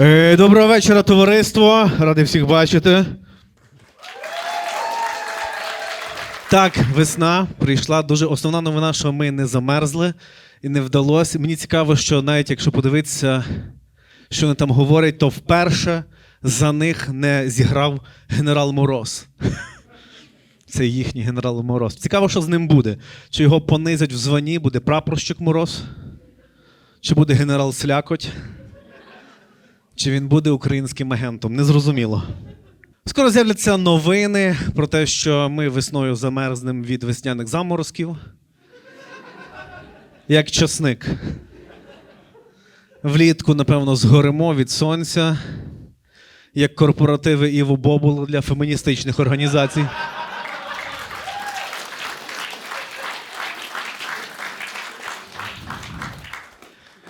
Е, Доброго вечора, товариство. Радий всіх бачити. Так, весна прийшла. Дуже основна новина, що ми не замерзли і не вдалося. Мені цікаво, що навіть якщо подивитися, що вони там говорять, то вперше за них не зіграв генерал Мороз. Це їхній генерал Мороз. Цікаво, що з ним буде. Чи його понизять в званні, буде прапорщик Мороз? Чи буде генерал Слякоть? Чи він буде українським агентом? Незрозуміло. Скоро з'являться новини про те, що ми весною замерзнемо від весняних заморозків. Як часник. Влітку, напевно, згоримо від сонця, як корпоративи Іву Бобулу для феміністичних організацій.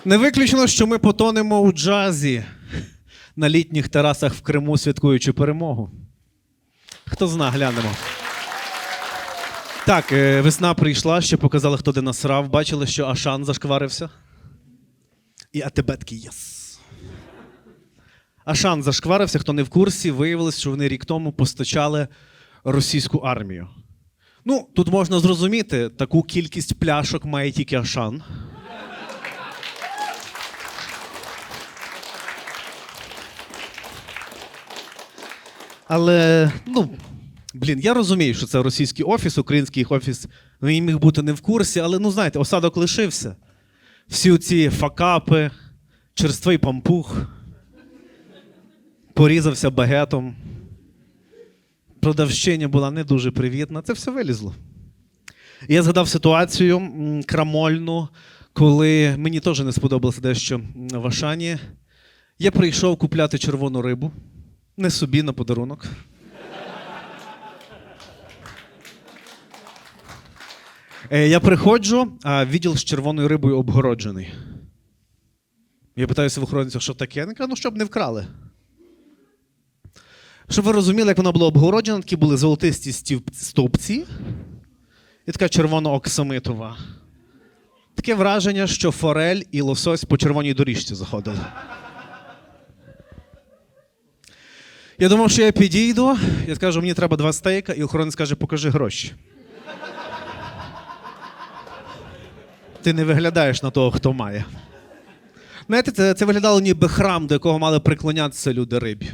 Не виключено, що ми потонемо у джазі на літніх терасах в Криму, святкуючи перемогу. Хто зна, глянемо. Так, е, весна прийшла, ще показали, хто де насрав. Бачили, що Ашан зашкварився. І АТБ такий єс. Ашан зашкварився, хто не в курсі, виявилось, що вони рік тому постачали російську армію. Ну, тут можна зрозуміти, таку кількість пляшок має тільки Ашан. Але, ну, блін, я розумію, що це російський офіс, український офіс ну, він міг бути не в курсі, але ну знаєте, осадок лишився. Всі ці факапи, черствий пампух, порізався багетом. Продавщиня була не дуже привітна. Це все вилізло. Я згадав ситуацію крамольну, коли мені теж не сподобалося дещо в Ашані. Я прийшов купляти червону рибу. Не собі на подарунок. Е, Я приходжу, а відділ з червоною рибою обгороджений. Я питаюся в охоронця, що таке? Він каже, ну щоб не вкрали. Щоб ви розуміли, як воно було обгороджено, такі були золотисті стовпці і така червоно-оксамитова. Таке враження, що форель і лосось по червоній доріжці заходили. Я думав, що я підійду, я скажу, мені треба два стейка, і охоронець каже, покажи гроші. Ти не виглядаєш на того, хто має. Знаєте, це, це виглядало ніби храм, до якого мали приклонятися люди рибі.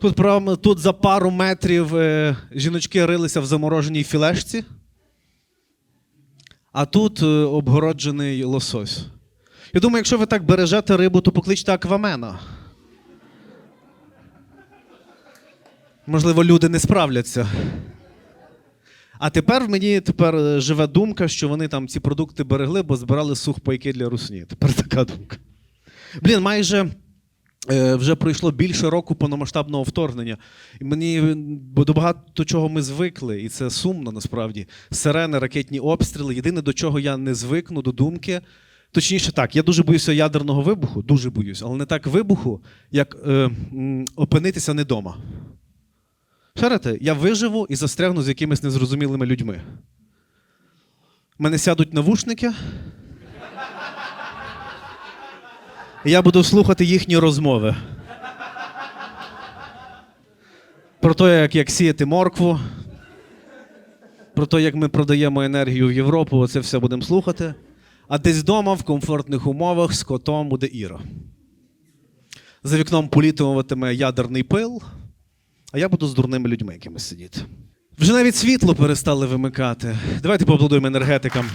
Тут, тут за пару метрів е, жіночки рилися в замороженій філешці, а тут е, обгороджений лосось. Я думаю, якщо ви так бережете рибу, то покличте аквамена. Можливо, люди не справляться. А тепер мені тепер е, живе думка, що вони там ці продукти берегли, бо збирали сухпайки для русні. Тепер така думка. Блін, майже е, вже пройшло більше року повномасштабного вторгнення. І мені е, бо до багато чого ми звикли, і це сумно насправді. Сирени, ракетні обстріли. Єдине, до чого я не звикну, до думки. Точніше, так, я дуже боюся ядерного вибуху, дуже боюсь, але не так вибуху, як е, опинитися не вдома. Шарите, я виживу і застрягну з якимись незрозумілими людьми. Мене сядуть навушники. Я буду слухати їхні розмови. Про те, як, як сіяти моркву, про те, як ми продаємо енергію в Європу, оце все будемо слухати. А десь вдома, в комфортних умовах, з котом буде Іра. За вікном політуватиме ядерний пил. А я буду з дурними людьми якимись сидіти. Вже навіть світло перестали вимикати. Давайте поаплодуємо енергетикам.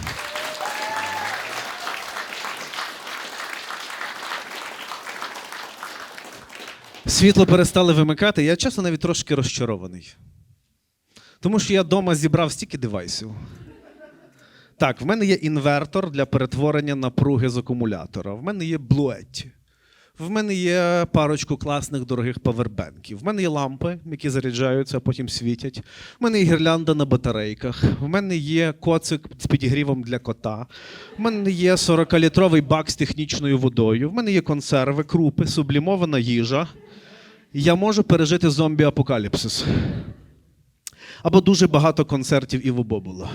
Світло перестали вимикати. Я чесно навіть трошки розчарований. Тому що я вдома зібрав стільки девайсів. Так, в мене є інвертор для перетворення напруги з акумулятора. В мене є блуетті. В мене є парочку класних дорогих павербенків. В мене є лампи, які заряджаються, а потім світять. В мене є гірлянда на батарейках. В мене є коцик з підігрівом для кота. В мене є 40-літровий бак з технічною водою. В мене є консерви, крупи, сублімована їжа. Я можу пережити зомбі-апокаліпсис. Або дуже багато концертів Іво Бобула.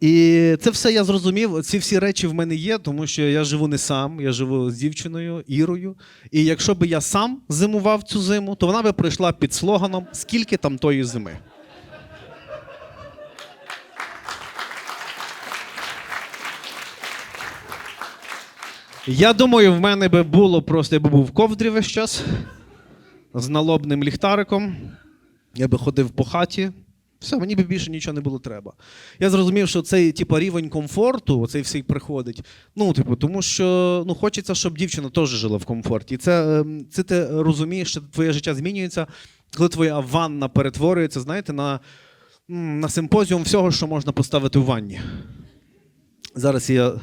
І це все я зрозумів. Ці всі речі в мене є, тому що я живу не сам, я живу з дівчиною Ірою. І якщо би я сам зимував цю зиму, то вона би прийшла під слоганом Скільки там тої зими. Я думаю, в мене би було просто, я би був в ковдрі весь час з налобним ліхтариком. Я би ходив по хаті. Все, мені би більше нічого не було треба. Я зрозумів, що цей типу, рівень комфорту, оцей всій приходить. Ну, типу, тому що ну, хочеться, щоб дівчина теж жила в комфорті. І це, ем, це ти розумієш, що твоє життя змінюється, коли твоя ванна перетворюється, знаєте, на, на симпозіум всього, що можна поставити в ванні. Зараз я.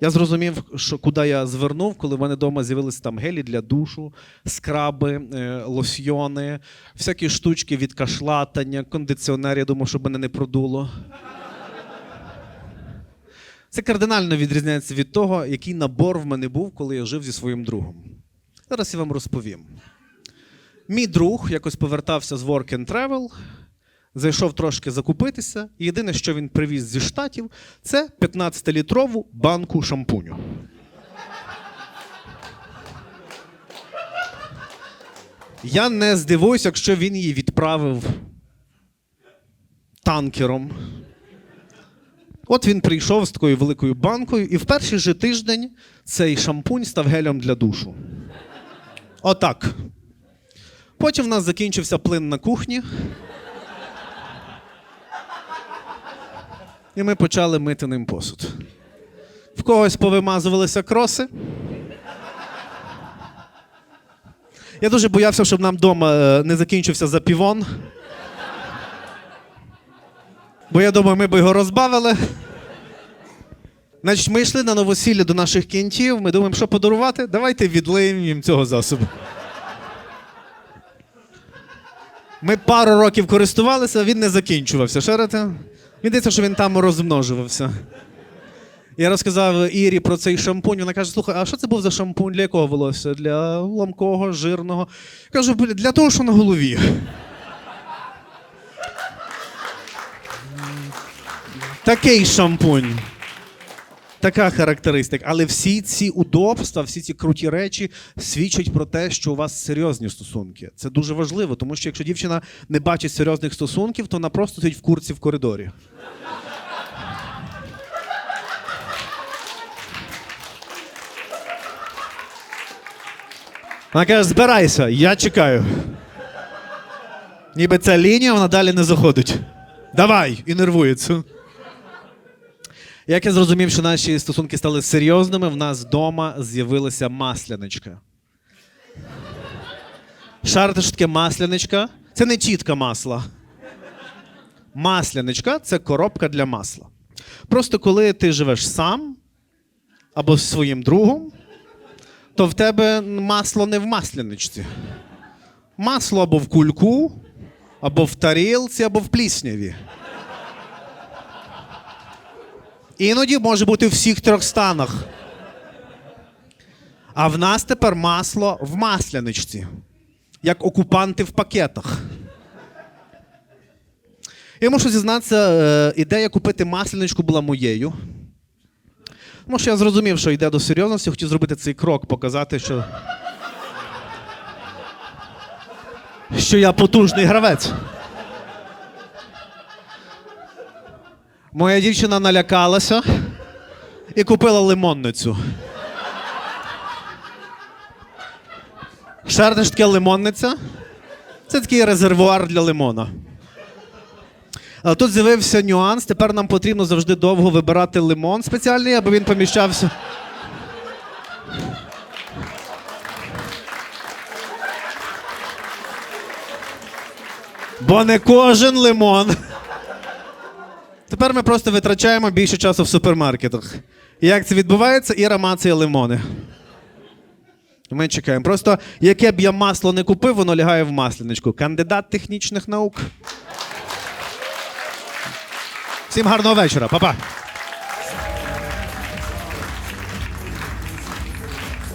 Я зрозумів, що куди я звернув, коли в мене вдома з'явилися там гелі для душу, скраби, е, лосьйони, всякі штучки від кашлатання, кондиціонер, я думав, щоб мене не продуло. Це кардинально відрізняється від того, який набор в мене був, коли я жив зі своїм другом. Зараз я вам розповім. Мій друг якось повертався з Work and Travel, зайшов трошки закупитися. і Єдине, що він привіз зі штатів, це 15-літрову банку шампуню. Я не здивуюсь, якщо він її відправив танкером. От він прийшов з такою великою банкою, і в перший же тиждень цей шампунь став гелем для душу. Отак. Потім в нас закінчився плин на кухні. І ми почали мити ним посуд. В когось повимазувалися кроси. Я дуже боявся, щоб нам вдома не закінчився запівон. Бо я думаю, ми б його розбавили. Значить, ми йшли на новосілля до наших кінтів. Ми думаємо, що подарувати? Давайте відлиємо їм цього засобу. Ми пару років користувалися, він не закінчувався. Шарите? Мені здається, що він там розмножувався. Я розказав Ірі про цей шампунь. Вона каже: слухай, а що це був за шампунь? Для якого волосся? Для ламкого, жирного. Кажу, для того, що на голові. Такий шампунь. Така характеристика. Але всі ці удобства, всі ці круті речі свідчать про те, що у вас серйозні стосунки. Це дуже важливо, тому що якщо дівчина не бачить серйозних стосунків, то вона просто стоїть в курці в коридорі. Вона каже: збирайся, я чекаю. Ніби ця лінія, вона далі не заходить. Давай! І нервується. Як я зрозумів, що наші стосунки стали серйозними, в нас вдома з'явилася масляничка. Шарите, що таке масляничка? Це не тітка масла. Масляничка це коробка для масла. Просто коли ти живеш сам або з своїм другом, то в тебе масло не в масляничці. Масло або в кульку, або в тарілці, або в плісняві. Іноді може бути в всіх трьох станах. А в нас тепер масло в масляничці, як окупанти в пакетах. Я мушу зізнатися, е, ідея купити масляничку була моєю. Тому що я зрозумів, що йде до серйозності, хотів зробити цей крок, показати, що. Що я потужний гравець. Моя дівчина налякалася і купила лимонницю. Шарите, що таке лимонниця? Це такий резервуар для лимона. Але тут з'явився нюанс. Тепер нам потрібно завжди довго вибирати лимон спеціальний, аби він поміщався. Бо не кожен лимон. Тепер ми просто витрачаємо більше часу в супермаркетах. Як це відбувається? Іра мацає лимони. Ми чекаємо. Просто яке б я масло не купив, воно лягає в масляничку. Кандидат технічних наук. Всім гарного вечора, Па-па.